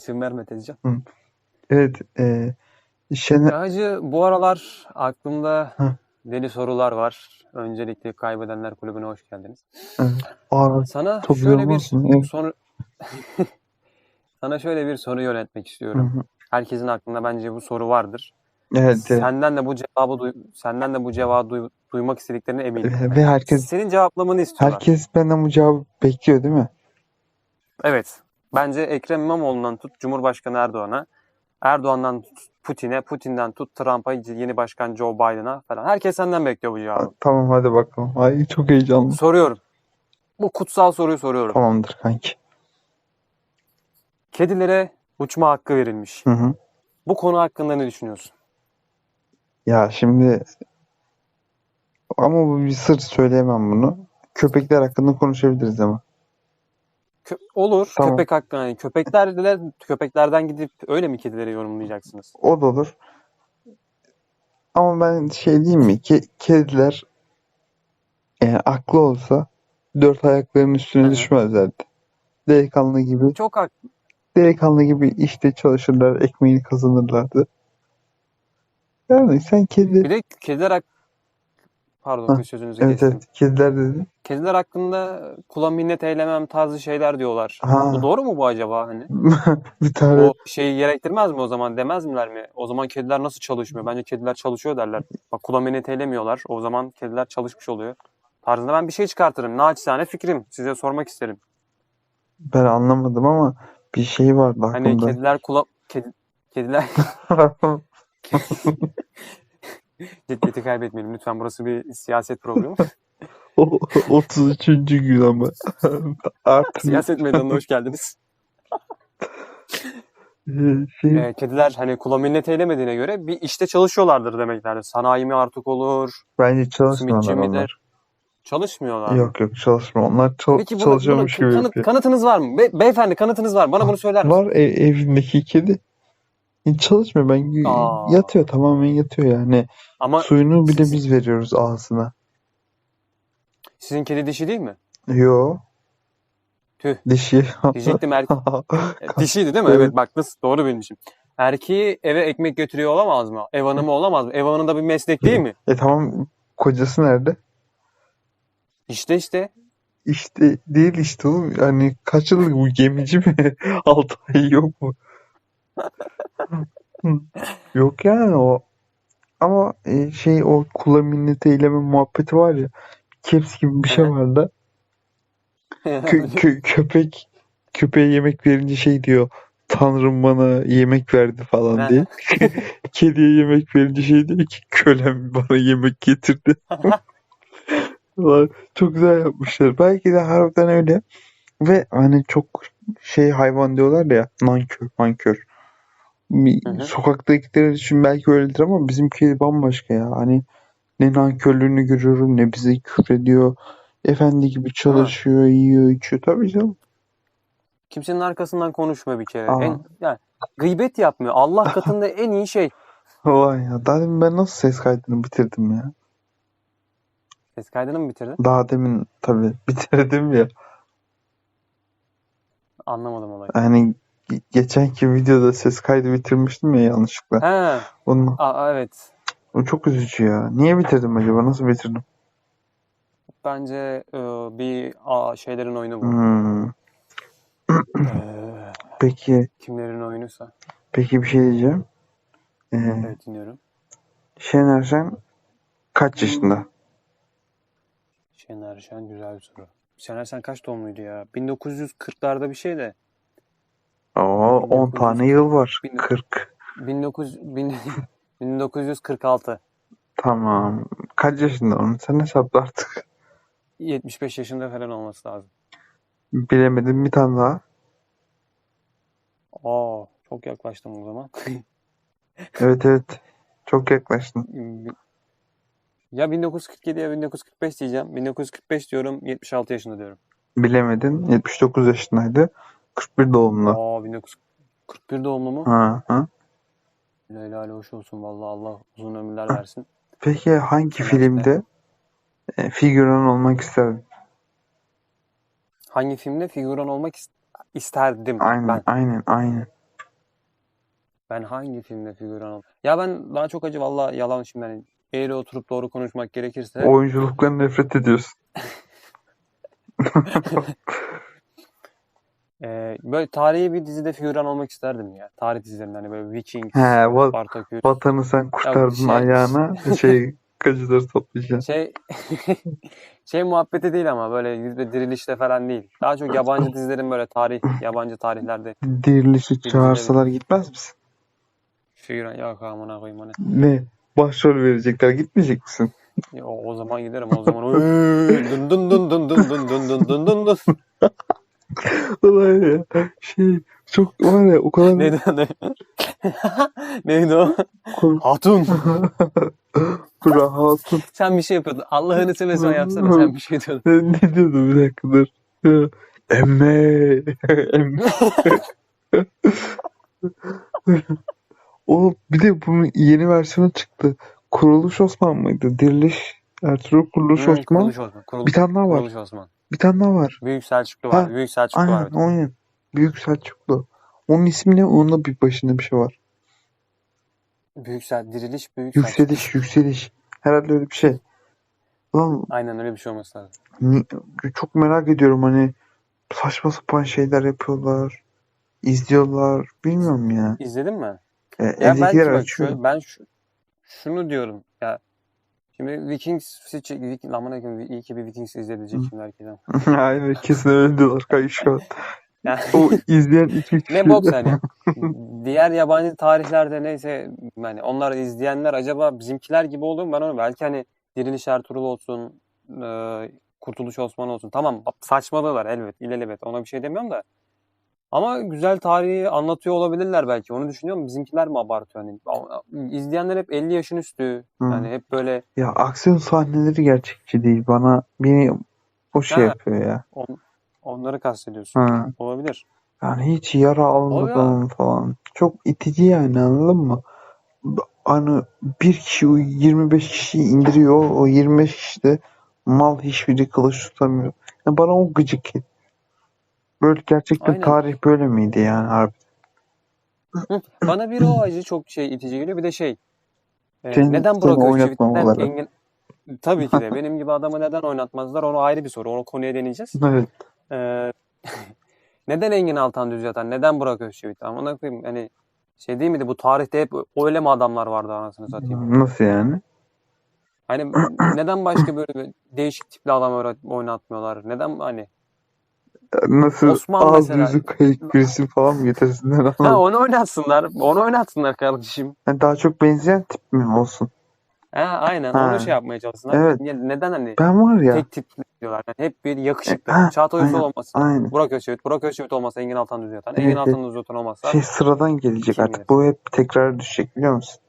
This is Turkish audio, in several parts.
İsim verme tezcan. Evet. E, Şener... Hacı bu aralar aklımda Hı. deli sorular var. Öncelikle Kaybedenler Kulübü'ne hoş geldiniz. Aa, Sana çok şöyle bir. Evet. soru Sana şöyle bir soru yöneltmek Hı istiyorum. hı. Herkesin aklında bence bu soru vardır. Evet, evet. Senden de bu cevabı duy- senden de bu cevabı duy- duymak istediklerine eminim. Ve ve herkes Senin cevaplamanı istiyorlar. herkes benden bu cevabı bekliyor değil mi? Evet. Bence Ekrem İmamoğlu'ndan tut Cumhurbaşkanı Erdoğan'a, Erdoğan'dan tut Putin'e, Putin'den tut Trump'a, yeni başkan Joe Biden'a falan. Herkes senden bekliyor bu cevabı. Tamam hadi bakalım. Ay çok heyecanlı. Soruyorum. Bu kutsal soruyu soruyorum. Tamamdır kanki. Kedilere uçma hakkı verilmiş. Hı hı. Bu konu hakkında ne düşünüyorsun? Ya şimdi ama bu bir sır söyleyemem bunu. Köpekler hakkında konuşabiliriz ama. Kö- olur. Tamam. Köpek hakkı. Yani köpeklerle köpeklerden gidip öyle mi kedileri yorumlayacaksınız? O da olur. Ama ben şey diyeyim mi? Ki kediler e, aklı olsa dört ayaklarının üstüne Hı hı. düşmezlerdi. Delikanlı gibi Çok hak. delikanlı gibi işte çalışırlar, ekmeğini kazanırlardı. Yani sen kedi Bir de kediler hak... Pardon bir sözünüzü evet kestim. evet kediler dedi. Kediler hakkında kula minnet eylemem tarzı şeyler diyorlar. Ha. Bu doğru mu bu acaba hani? bir tane O şeyi gerektirmez mi o zaman demez miler mi? O zaman kediler nasıl çalışmıyor? Bence kediler çalışıyor derler. Bak kula minnet eylemiyorlar. O zaman kediler çalışmış oluyor. Tarzında ben bir şey çıkartırım. Naçizane fikrim. Size sormak isterim. ben anlamadım ama bir şey Hani aklımda. kediler kula... Kedi... Kediler... Ciddiyeti kaybetmeyelim. Lütfen burası bir siyaset programı. O 33. gün ama. Artık siyaset meydanına hoş geldiniz. şey Ee, kediler hani kula minnet eylemediğine göre bir işte çalışıyorlardır demeklerdir. Sanayi mi artık olur? bence çalışmıyorlar onlar. Çalışmıyorlar. Yok yok çalışmıyor. Onlar çal- Peki bunu, çalışıyormuş bunu gibi kanıt, yapıyor. kanıtınız var mı? Be- beyefendi kanıtınız var mı? Bana bunu söyler misin? Var ev- evindeki kedi. Hiç çalışmıyor. Ben Aa. yatıyor tamamen yatıyor yani. Ama Suyunu bile siz- biz veriyoruz ağzına. Sizin kedi dişi değil mi? Yo. Tüh. Dişi. Diyecektim erkek. Dişiydi değil mi? Evet. Evet bak nasıl doğru bilmişim. Erkeği eve ekmek götürüyor olamaz mı? Ev hanımı olamaz mı? Ev hanımı da bir meslek değil mi? E tamam kocası nerede? İşte işte. İşte değil işte oğlum. Yani kaç yıllık bu gemici mi? 6 ay yok mu? Yok yani o. Ama e, şey o kula minnet eyleme muhabbeti var ya. Caps gibi bir şey vardı. Kö- kö- köpek köpeğe yemek verince şey diyor. Tanrım bana yemek verdi falan diye. Kediye yemek verince şey diyor ki kölem bana yemek getirdi. Çok güzel yapmışlar. Belki de harbiden öyle. Ve hani çok şey hayvan diyorlar ya nankör nankör. Hı hı. Sokaktakiler için belki öyledir ama bizimki bambaşka ya. Hani ne nankörlüğünü görüyorum ne bize küfrediyor. Efendi gibi çalışıyor, yiyor, içiyor. Tabii canım. Kimsenin arkasından konuşma bir kere. Aa. En, yani gıybet yapmıyor. Allah katında en iyi şey. Vay ya. Daha demin ben nasıl ses kaydını bitirdim ya. Ses kaydını mı bitirdin? Daha demin tabii bitirdim ya. Anlamadım olayı. Hani ge- geçenki videoda ses kaydı bitirmiştim ya yanlışlıkla. He. Onun, Aa, evet. O çok üzücü ya. Niye bitirdim acaba? Nasıl bitirdim? Bence e, bir aa, şeylerin oyunu bu. Hmm. Ee, Peki, kimlerin oyunuysa. peki bir şey diyeceğim. Ee, Evet dinliyorum. Şener Şen kaç yaşında? Şener Şen güzel bir soru. Şener Şen kaç doğumluydu ya? 1940'larda bir şey de. Oo, 10 tane yıl var. Bin- 40. 1900, bin- 1946. Tamam. Kaç yaşında onu? Sen hesapla artık. 75 yaşında falan olması lazım. Bilemedim bir tane daha. Aa, çok yaklaştım o zaman. Evet evet. Çok yaklaştın. Ya 1947 ya 1945 diyeceğim. 1945 diyorum, 76 yaşında diyorum. Bilemedin. 79 yaşındaydı. 41 doğumlu. Aa 1941 doğumlu mu? Ha, ha. Helal hoş olsun vallahi Allah uzun ömürler versin. Peki hangi filmde e, figüran olmak isterdin? Hangi filmde figüran olmak ist- isterdim Aynen, ben. aynen, aynen. Ben hangi filmde figüran oldum? Ya ben daha çok acı valla yalan şimdi hani eğri oturup doğru konuşmak gerekirse Oyunculuktan nefret ediyorsun. e, böyle tarihi bir dizide figüran olmak isterdim ya. Tarih dizilerinden hani böyle Vikings, He, va- Spartaküs. vatanı sen kurtardın şey- ayağına şey kacıları toplayacaksın. Şey şey muhabbeti değil ama böyle yüzde dirilişte falan değil. Daha çok yabancı dizilerin böyle tarih, yabancı tarihlerde Dirilişi çağırsalar gitmez misin? figüran yok amına koyayım hani. Ne? Başrol verecekler gitmeyecek misin? Ya, O, o zaman giderim o zaman. Dın dın dın dın dın dın dın dın dın dın dın. Ulan ya şey çok var ya o kadar Neydi o? Neydi o? Kor- Hatun. rahatım. Sen bir şey yapıyordun. Allah'ını seversen yapsana. Sen bir şey diyordun. Ne, ne diyordum bir dakika dur. Emme. Emme. o bir de bunun yeni versiyonu çıktı. Kuruluş Osman mıydı? Diriliş Ertuğrul Kuruluş Hı, Osman. Kuruluş Osman. Kuruluş, Bir tane daha var. Kuruluş Osman. Bir tane daha var. Büyük Selçuklu var. Ha, Büyük Selçuklu var. Aynen, de. aynen. Büyük Selçuklu. Onun ismi ne? Onun da bir başında bir şey var. Büyük Sel Diriliş Büyük Selçuklu. Yükseliş, yükseliş. Herhalde öyle bir şey. Lan Aynen öyle bir şey olması lazım. çok merak ediyorum hani saçma sapan şeyler yapıyorlar. izliyorlar. Bilmiyorum ya. İzledin mi? E, Ya belki bak şöyle, ben şu, şunu diyorum şimdi Vikings Viking, aman koyayım, iyi ki bir Vikings izleyecek Hı. şimdi herkesten. Aynen kesin öyle diyorlar kanka şu an. Yani, O izleyen iki kişi. ne bok hani. Diğer yabancı tarihlerde neyse hani onlar izleyenler acaba bizimkiler gibi olur mu? Ben onu belki hani Diriliş Ertuğrul olsun, e, Kurtuluş Osman olsun. Tamam saçmalıyorlar elbet, ilelebet. Ona bir şey demiyorum da. Ama güzel tarihi anlatıyor olabilirler belki. Onu düşünüyorum. Bizimkiler mi abartıyor hani? İzleyenler hep 50 yaşın üstü. Yani hep böyle Ya aksiyon sahneleri gerçekçi değil. Bana beni o şey Ha. yapıyor ya. on, onları kastediyorsun. Ha. Olabilir. Yani hiç yara almadan falan. Çok itici yani anladın mı? Hani bir kişi o 25 kişiyi indiriyor. O 25 kişi de mal hiçbiri kılıç tutamıyor. Ya bana o gıcık. Böyle gerçekten Aynen. tarih böyle miydi yani harbi? Hı, Bana bir o acı çok şey itici geliyor. Bir de şey. e, neden Burak Özçivit, neden oynatmamaları. Engin... Tabii ki de. Benim gibi adamı neden oynatmazlar? Onu ayrı bir soru. Onu konuya deneyeceğiz. Evet. Ee, neden Engin Altan Düz Yatan? Neden Burak Özçivit? Amına koyayım. Hani şey değil miydi? Bu tarihte hep öyle mi adamlar vardı anasını satayım? Nasıl yani? Hani neden başka böyle değişik tipli adam oynatmıyorlar? Neden hani? Nasıl Osman ağız mesela. yüzü kayık birisi falan mı getirsinler Ha onu oynatsınlar. Onu oynatsınlar kardeşim. Yani daha çok benzeyen tip mi olsun? Ha aynen Ha. onu şey yapmaya çalışsınlar. Evet. Ya Neden hani Ben var ya. tek tip diyorlar. Yani hep bir yakışıklı. Ha, Çağatay aynen, olmasın. Aynen. Burak Özçivit. Burak Özçivit olmasa Engin Altan Düz Yatan. Evet, Engin. Altan Düz Yatan olmazsa Şey sıradan gelecek artık. bilir? Bu hep tekrar düşecek biliyor musun?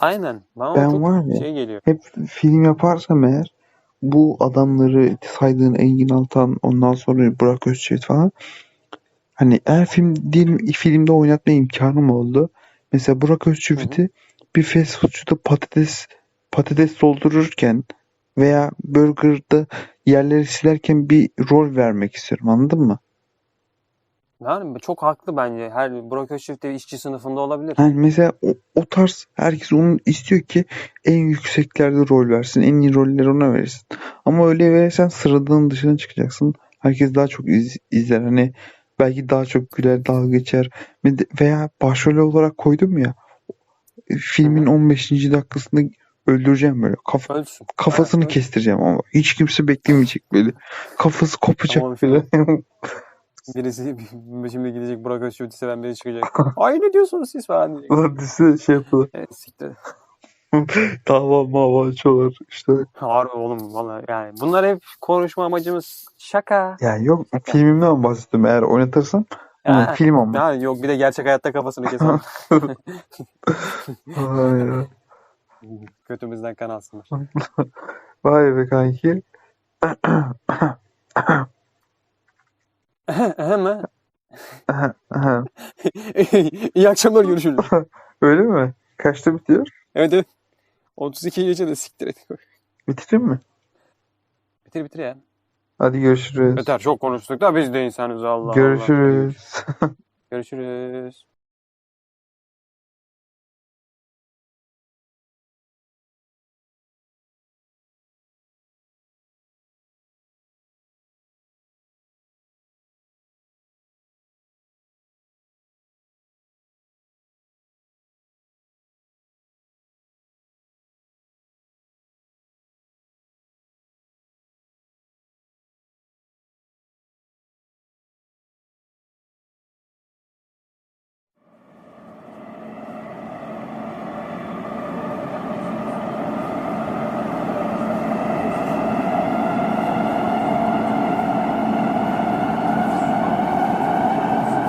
aynen. Bana Ben var ya. şey geliyor. Hep film yaparsam eğer bu adamları saydığın Engin Altan ondan sonra Burak Özçivit falan hani eğer film diyelim filmde oynatma imkanım oldu. Mesela Burak Özçivit'i bir fast foodçuda patates patates doldururken veya burgerda yerleri silerken bir rol vermek istiyorum anladın mı? Yani çok haklı bence. Her Burak Özçivit de işçi sınıfında olabilir. Yani mesela o, o tarz herkes onu istiyor ki en yükseklerde rol versin. En iyi rolleri ona verirsin. Ama öyle verirsen sıradanın dışına çıkacaksın. Herkes daha çok iz- izler. Hani belki daha çok güler, dalga geçer. Veya başrol olarak koydum ya filmin 15. dakikasında öldüreceğim böyle. Kaf- Ölsün. kafasını öl- kestireceğim ama hiç kimse beklemeyecek böyle. Kafası kopacak Tamam, böyle. Birisi şimdi gidecek Burak Özçivit'i seven biri çıkacak. Ay ne diyorsunuz siz falan diyecek. Ulan dizide şey yapıyorlar. Evet, siktir. Dava mava açıyorlar işte. Harbi oğlum valla yani. Bunlar hep konuşma amacımız şaka. Ya yok filmimden bahsettim eğer oynatırsam ama Ya, film ama. ya yok bir de gerçek hayatta kafasını keser. Kötümüzden kan alsınlar. Vay be kanki. Hemen. İyi akşamlar görüşürüz. Öyle mi? Kaçta bitiyor? Evet evet. 32 gece de siktir et. Bitireyim mi? Bitir bitir ya. Hadi görüşürüz. Yeter çok konuştuk da biz de insanız Allah Allah. Görüşürüz. Görüşürüz.